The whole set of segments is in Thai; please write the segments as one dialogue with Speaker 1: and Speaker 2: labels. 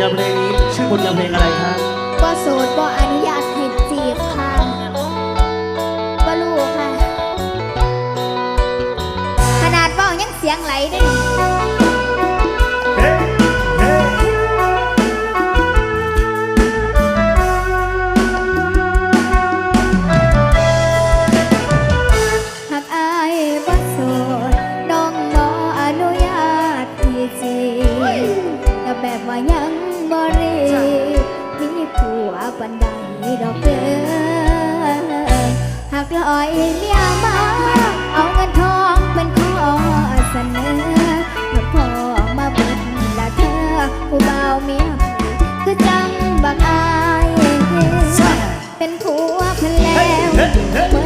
Speaker 1: งานเพลงนี้ชื่อผลงานเพลงอะไรครับ
Speaker 2: บ่โสดบ่อนุญาต ปันใดดอกเด้อหากลอยเมียมาเอาเงินทองเป็นข้อเสนอมาพอมาเบิดละเธอผู้บ่าวเมียคือจังบักอายเป็นผัวเพิ่นแล้ว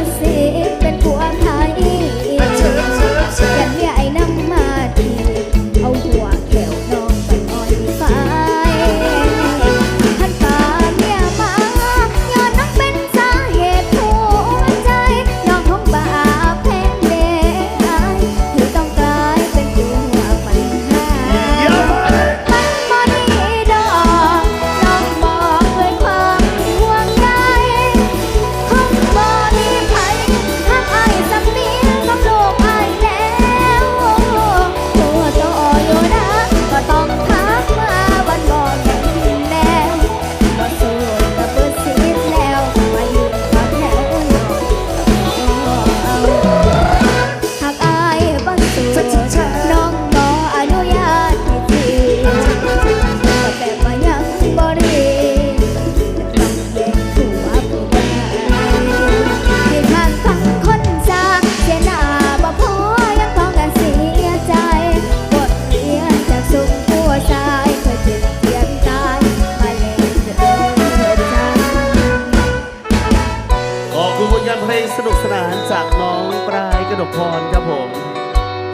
Speaker 2: ดกพรค
Speaker 1: รับผม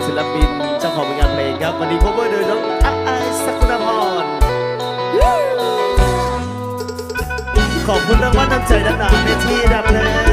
Speaker 1: ศิลปินเจ้าของผลงานเพลงครับ วันนี้พบกันโดยน้องอักไอสักุณพรขอบคุณรางวัลน้ำใจด้านหน้าในที่ดับเลย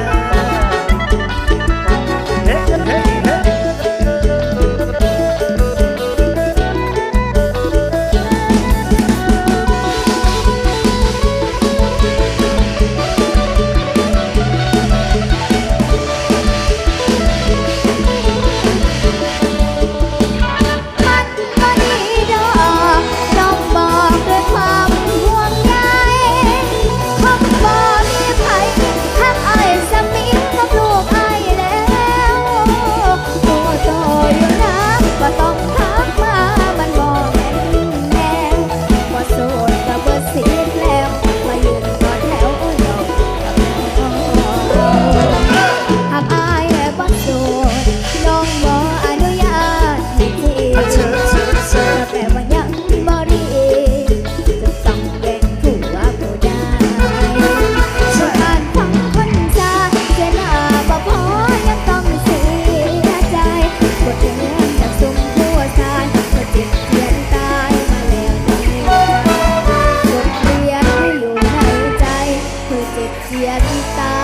Speaker 1: เสียน้ตา